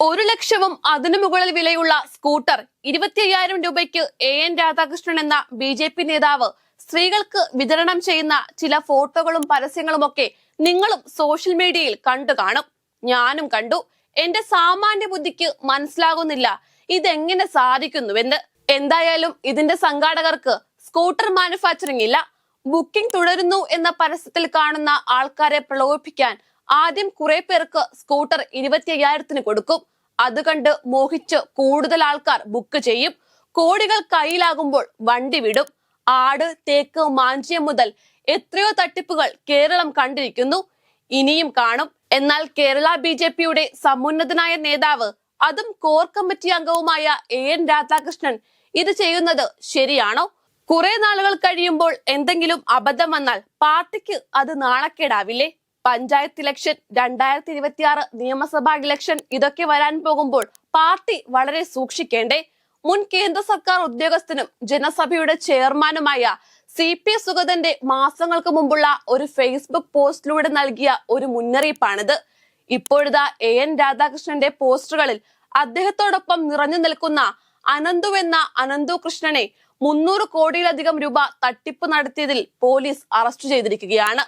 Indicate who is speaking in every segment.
Speaker 1: ഒരു ലക്ഷവും അതിനു മുകളിൽ വിലയുള്ള സ്കൂട്ടർ ഇരുപത്തി അയ്യായിരം രൂപയ്ക്ക് എ എൻ രാധാകൃഷ്ണൻ എന്ന ബി ജെ പി നേതാവ് സ്ത്രീകൾക്ക് വിതരണം ചെയ്യുന്ന ചില ഫോട്ടോകളും പരസ്യങ്ങളും ഒക്കെ നിങ്ങളും സോഷ്യൽ മീഡിയയിൽ കണ്ടു കാണും. ഞാനും കണ്ടു. എന്റെ സാമാന്യ ബുദ്ധിക്ക് മനസ്സിലാകുന്നില്ല ഇതെങ്ങനെ സാധിക്കുന്നുവെന്ന്. എന്തായാലും ഇതിന്റെ സംഘാടകർക്ക് സ്കൂട്ടർ മാനുഫാക്ചറിംഗ് ഇല്ല. ബുക്കിംഗ് തുടരുന്നു എന്ന പരസ്യത്തിൽ കാണുന്ന ആൾക്കാരെ പ്രലോഭിപ്പിക്കാൻ ആദ്യം കുറെ പേർക്ക് സ്കൂട്ടർ ഇരുപത്തി അയ്യായിരത്തിന് കൊടുക്കും. അത് കണ്ട് മോഹിച്ച് കൂടുതൽ ആൾക്കാർ ബുക്ക് ചെയ്യും. കോടികൾ കയ്യിലാകുമ്പോൾ വണ്ടി വിടും. ആട് തേക്ക് മാഞ്ചിയം മുതൽ എത്രയോ തട്ടിപ്പുകൾ കേരളം കണ്ടിരിക്കുന്നു. ഇനിയും കാണും. എന്നാൽ കേരള ബി ജെ പിയുടെ സമുന്നതനായ നേതാവ് അതും കോർ കമ്മിറ്റി അംഗവുമായ എ എൻ രാധാകൃഷ്ണൻ ഇത് ചെയ്യുന്നത് ശരിയാണോ? കുറെ നാളുകൾ കഴിയുമ്പോൾ എന്തെങ്കിലും അബദ്ധം വന്നാൽ പാർട്ടിക്ക് അത് നാണക്കേടാവില്ലേ? പഞ്ചായത്ത് ഇലക്ഷൻ രണ്ടായിരത്തി ഇരുപത്തിയാറ് നിയമസഭാ ഇലക്ഷൻ ഇതൊക്കെ വരാൻ പോകുമ്പോൾ പാർട്ടി വളരെ സൂക്ഷിക്കേണ്ടേ. മുൻ കേന്ദ്ര സർക്കാർ ഉദ്യോഗസ്ഥനും ജനസഭയുടെ ചെയർമാനുമായ സി പി സുഗതന്റെ മാസങ്ങൾക്ക് മുമ്പുള്ള ഒരു ഫേസ്ബുക്ക് പോസ്റ്റിലൂടെ നൽകിയ ഒരു മുന്നറിയിപ്പാണിത്. ഇപ്പോഴിതാ എ എൻ രാധാകൃഷ്ണന്റെ പോസ്റ്ററുകളിൽ അദ്ദേഹത്തോടൊപ്പം നിറഞ്ഞു നിൽക്കുന്ന അനന്തു എന്ന അനന്തു കൃഷ്ണനെ മുന്നൂറ് കോടിയിലധികം രൂപ തട്ടിപ്പ് നടത്തിയതിൽ പോലീസ് അറസ്റ്റ് ചെയ്തിരിക്കുകയാണ്.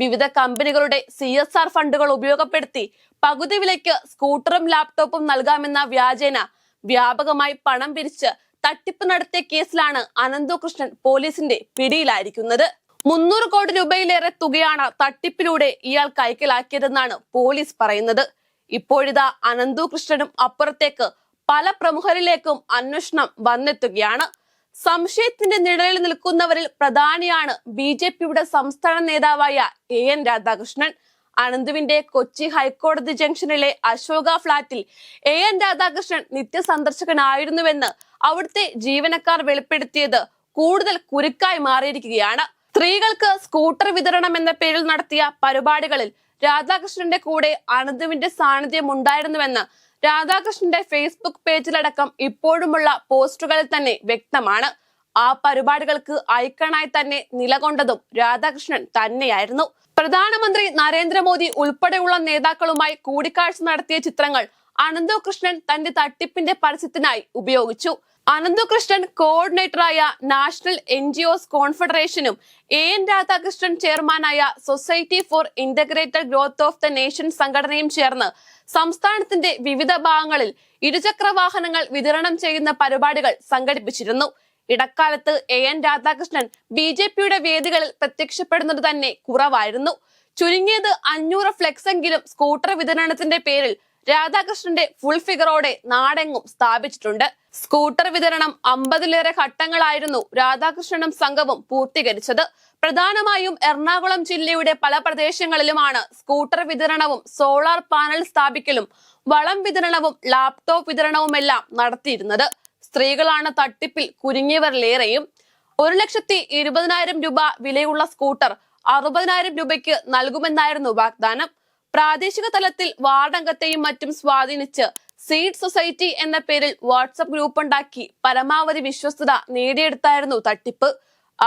Speaker 1: വിവിധ കമ്പനികളുടെ സി എസ് ആർ ഫണ്ടുകൾ ഉപയോഗപ്പെടുത്തി പകുതി വിലയ്ക്ക് സ്കൂട്ടറും ലാപ്ടോപ്പും നൽകാമെന്ന വ്യാജേന വ്യാപകമായി പണം പിരിച്ച് തട്ടിപ്പ് നടത്തിയ കേസിലാണ് അനന്തു കൃഷ്ണൻ പോലീസിന്റെ പിടിയിലായിരിക്കുന്നത്. മുന്നൂറ് കോടി രൂപയിലേറെ തുകയാണ് തട്ടിപ്പിലൂടെ ഇയാൾ കൈക്കലാക്കിയതെന്നാണ് പോലീസ് പറയുന്നത്. ഇപ്പോഴിതാ അനന്തു കൃഷ്ണനും അപ്പുറത്തേക്ക് പല പ്രമുഖരിലേക്കും അന്വേഷണം വന്നെത്തുകയാണ്. സംശയത്തിന്റെ നിഴലിൽ നിൽക്കുന്നവരിൽ പ്രധാനിയാണ് ബി ജെ പിയുടെ സംസ്ഥാന നേതാവായ എ എൻ രാധാകൃഷ്ണൻ. അനന്തുവിന്റെ കൊച്ചി ഹൈക്കോടതി ജംഗ്ഷനിലെ അശോക ഫ്ളാറ്റിൽ എ എൻ രാധാകൃഷ്ണൻ നിത്യസന്ദർശകനായിരുന്നുവെന്ന് അവിടുത്തെ ജീവനക്കാർ വെളിപ്പെടുത്തിയത് കൂടുതൽ കുരുക്കായി മാറിയിരിക്കുകയാണ്. സ്ത്രീകൾക്ക് സ്കൂട്ടർ വിതരണം എന്ന പേരിൽ നടത്തിയ പരിപാടികളിൽ രാധാകൃഷ്ണന്റെ കൂടെ അനന്തുവിന്റെ സാന്നിധ്യം ഉണ്ടായിരുന്നുവെന്ന് രാധാകൃഷ്ണന്റെ ഫേസ്ബുക്ക് പേജിലടക്കം ഇപ്പോഴുമുള്ള പോസ്റ്റുകളിൽ തന്നെ വ്യക്തമാണ്. ആ പരിപാടികൾക്ക് ഐക്കണായി തന്നെ നിലകൊണ്ടതും രാധാകൃഷ്ണൻ തന്നെയായിരുന്നു. പ്രധാനമന്ത്രി നരേന്ദ്രമോദി ഉൾപ്പെടെയുള്ള നേതാക്കളുമായി കൂടിക്കാഴ്ച നടത്തിയ ചിത്രങ്ങൾ അനന്തു കൃഷ്ണൻ തന്റെ തട്ടിപ്പിന്റെ പരസ്യത്തിനായി ഉപയോഗിച്ചു. അനന്തു കൃഷ്ണൻ കോർഡിനേറ്ററായ നാഷണൽ എൻ ജി ഒസ് കോൺഫെഡറേഷനും എ എൻ രാധാകൃഷ്ണൻ ചെയർമാനായ society for integrated growth of the nation സംഘടനയും ചേർന്ന് സംസ്ഥാനത്തിന്റെ വിവിധ ഭാഗങ്ങളിൽ ഇരുചക്ര വാഹനങ്ങൾ വിതരണം ചെയ്യുന്ന പരിപാടികൾ സംഘടിപ്പിച്ചിരുന്നു. ഇടക്കാലത്ത് A N Radhakrishnan B J പിയുടെ വേദികളിൽ പ്രത്യക്ഷപ്പെടുന്നത് തന്നെ കുറവായിരുന്നു. ചുരുങ്ങിയത് അഞ്ഞൂറ് ഫ്ലെക്സ് എങ്കിലും സ്കൂട്ടർ വിതരണത്തിന്റെ പേരിൽ രാധാകൃഷ്ണന്റെ ഫുൾ ഫിഗറോടെ നാടെങ്ങും സ്ഥാപിച്ചിട്ടുണ്ട്. സ്കൂട്ടർ വിതരണം അമ്പതിലേറെ ഘട്ടങ്ങളായിരുന്നു രാധാകൃഷ്ണനും സംഘവും പൂർത്തീകരിച്ചത്. പ്രധാനമായും എറണാകുളം ജില്ലയുടെ പല പ്രദേശങ്ങളിലുമാണ് സ്കൂട്ടർ വിതരണവും സോളാർ പാനൽ സ്ഥാപിക്കലും വളം വിതരണവും ലാപ്ടോപ്പ് വിതരണവുമെല്ലാം നടത്തിയിരുന്നത്. സ്ത്രീകളാണ് തട്ടിപ്പിൽ കുരുങ്ങിയവരിലേറെയും. ഒരു ലക്ഷത്തി ഇരുപതിനായിരം രൂപ വിലയുള്ള സ്കൂട്ടർ അറുപതിനായിരം രൂപയ്ക്ക് നൽകുമെന്നായിരുന്നു വാഗ്ദാനം. പ്രാദേശിക തലത്തിൽ വാർഡംഗത്തെയും മറ്റും സ്വാധീനിച്ച് സീഡ് സൊസൈറ്റി എന്ന പേരിൽ വാട്സപ്പ് ഗ്രൂപ്പ് ഉണ്ടാക്കി പരമാവധി വിശ്വസ്തത നേടിയെടുത്തായിരുന്നു തട്ടിപ്പ്.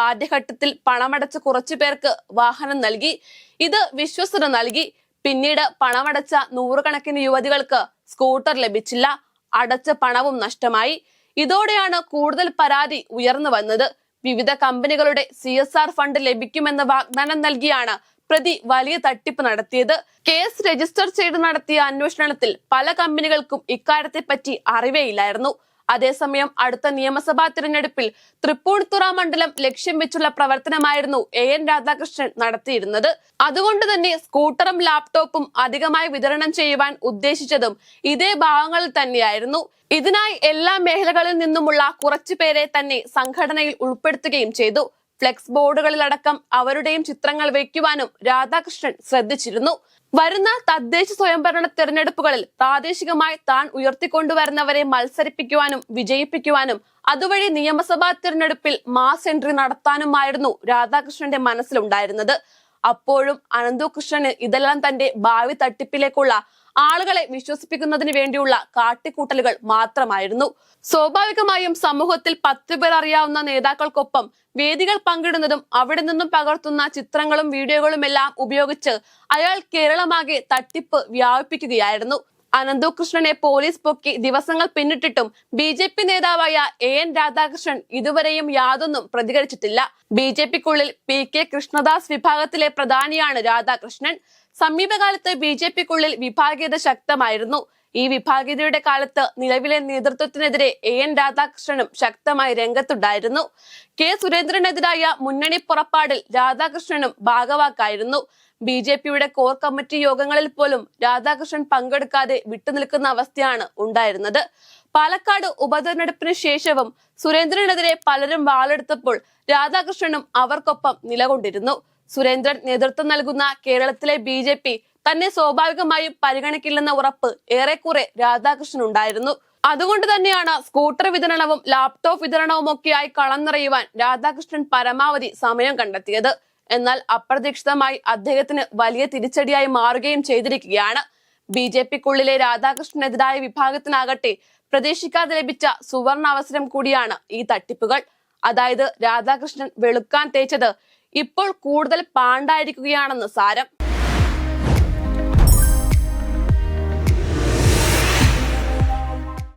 Speaker 1: ആദ്യഘട്ടത്തിൽ പണമടച്ച കുറച്ചു പേർക്ക് വാഹനം നൽകി. ഇത് വിശ്വസ്തത നൽകി. പിന്നീട് പണമടച്ച നൂറുകണക്കിന് യുവതികൾക്ക് സ്കൂട്ടർ ലഭിച്ചില്ല. അടച്ച പണവും നഷ്ടമായി. ഇതോടെയാണ് കൂടുതൽ പരാതി ഉയർന്നു വന്നത്. വിവിധ കമ്പനികളുടെ സി എസ് ആർ ഫണ്ട് ലഭിക്കുമെന്ന വാഗ്ദാനം നൽകിയാണ് പ്രതി വലിയ തട്ടിപ്പ് നടത്തിയത്. കേസ് രജിസ്റ്റർ ചെയ്ത് നടത്തിയ അന്വേഷണത്തിൽ പല കമ്പനികൾക്കും ഇക്കാര്യത്തെപ്പറ്റി അറിവേയില്ലായിരുന്നു അതേസമയം അടുത്ത നിയമസഭാ തിരഞ്ഞെടുപ്പിൽ തൃപ്പൂണിത്തുറ മണ്ഡലം ലക്ഷ്യം വെച്ചുള്ള പ്രവർത്തനമായിരുന്നു എ എൻ രാധാകൃഷ്ണൻ നടത്തിയിരുന്നത്. അതുകൊണ്ട് തന്നെ സ്കൂട്ടറും ലാപ്ടോപ്പും അധികമായി വിതരണം ചെയ്യുവാൻ ഉദ്ദേശിച്ചതും ഇതേ ഭാഗങ്ങളിൽ തന്നെയായിരുന്നു. ഇതിനായി എല്ലാ മേഖലകളിൽ നിന്നുമുള്ള കുറച്ചു പേരെ തന്നെ സംഘടനയിൽ ഉൾപ്പെടുത്തുകയും ചെയ്തു. ഫ്ലെക്സ് ബോർഡുകളിലടക്കം അവരുടെയും ചിത്രങ്ങൾ വയ്ക്കുവാനും രാധാകൃഷ്ണൻ ശ്രദ്ധിച്ചിരുന്നു. വരുന്ന തദ്ദേശ സ്വയംഭരണ തെരഞ്ഞെടുപ്പുകളിൽ പ്രാദേശികമായി താൻ ഉയർത്തിക്കൊണ്ടുവരുന്നവരെ മത്സരിപ്പിക്കുവാനും വിജയിപ്പിക്കുവാനും അതുവഴി നിയമസഭാ തിരഞ്ഞെടുപ്പിൽ മാസ് എൻട്രി നടത്താനുമായിരുന്നു രാധാകൃഷ്ണന്റെ മനസ്സിലുണ്ടായിരുന്നത്. അപ്പോഴും അനന്തു കൃഷ്ണന് ഇതെല്ലാം തന്റെ ഭാവി തട്ടിപ്പിലേക്കുള്ള ആളുകളെ വിശ്വസിപ്പിക്കുന്നതിന് വേണ്ടിയുള്ള കാട്ടിക്കൂട്ടലുകൾ മാത്രമായിരുന്നു. സ്വാഭാവികമായും സമൂഹത്തിൽ പത്ത് പേർ അറിയാവുന്ന നേതാക്കൾക്കൊപ്പം വേദികൾ പങ്കിടുന്നതും അവിടെ നിന്നും പകർത്തുന്ന ചിത്രങ്ങളും വീഡിയോകളും എല്ലാം ഉപയോഗിച്ച് അയാൾ കേരളമാകെ തട്ടിപ്പ് വ്യാപിപ്പിക്കുകയായിരുന്നു. അനന്തകൃഷ്ണനെ പോലീസ് പൊക്കി ദിവസങ്ങൾ പിന്നിട്ടിട്ടും ബി ജെ പി നേതാവായ എ എൻ രാധാകൃഷ്ണൻ ഇതുവരെയും യാതൊന്നും പ്രതികരിച്ചിട്ടില്ല. ബി ജെ പിക്കുള്ളിൽ പി കെ കൃഷ്ണദാസ് വിഭാഗത്തിലെ പ്രധാനിയാണ് രാധാകൃഷ്ണൻ. സമീപകാലത്ത് ബി ജെ പിക്കുള്ളിൽ വിഭാഗീയത ശക്തമായിരുന്നു. ഈ വിഭാഗീയതയുടെ കാലത്ത് നിലവിലെ നേതൃത്വത്തിനെതിരെ എ എൻ രാധാകൃഷ്ണനും ശക്തമായി രംഗത്തുണ്ടായിരുന്നു. കെ സുരേന്ദ്രനെതിരായ മുന്നണി പുറപ്പാടിൽ രാധാകൃഷ്ണനും ഭാഗവാക്കായിരുന്നു. ബി ജെ പിയുടെ കോർ കമ്മിറ്റി യോഗങ്ങളിൽ പോലും രാധാകൃഷ്ണൻ പങ്കെടുക്കാതെ വിട്ടുനിൽക്കുന്ന അവസ്ഥയാണ് ഉണ്ടായിരുന്നത്. പാലക്കാട് ഉപതെരഞ്ഞെടുപ്പിന് ശേഷവും സുരേന്ദ്രനെതിരെ പലരും വാളെടുത്തപ്പോൾ രാധാകൃഷ്ണനും അവർക്കൊപ്പം നിലകൊണ്ടിരുന്നു. സുരേന്ദ്രൻ നേതൃത്വം നൽകുന്ന കേരളത്തിലെ ബി ജെ പി തന്നെ സ്വാഭാവികമായും പരിഗണിക്കില്ലെന്ന ഉറപ്പ് ഏറെക്കുറെ രാധാകൃഷ്ണൻ ഉണ്ടായിരുന്നു. അതുകൊണ്ട് തന്നെയാണ് സ്കൂട്ടർ വിതരണവും ലാപ്ടോപ്പ് വിതരണവും ഒക്കെയായി കളം രാധാകൃഷ്ണൻ പരമാവധി സമയം കണ്ടെത്തിയത്. എന്നാൽ അപ്രതീക്ഷിതമായി അദ്ദേഹത്തിന് വലിയ തിരിച്ചടിയായി മാറുകയും ചെയ്തിരിക്കുകയാണ്. ബി ജെ പിക്കുള്ളിലെ രാധാകൃഷ്ണനെതിരായ വിഭാഗത്തിനാകട്ടെ പ്രതീക്ഷിക്കാതെ ലഭിച്ച സുവർണ അവസരം കൂടിയാണ് ഈ തട്ടിപ്പുകൾ. അതായത് രാധാകൃഷ്ണൻ വെളുക്കാൻ തേച്ചത് ഇപ്പോൾ കൂടുതൽ പാണ്ടായിരിക്കുകയാണെന്ന് സാരം.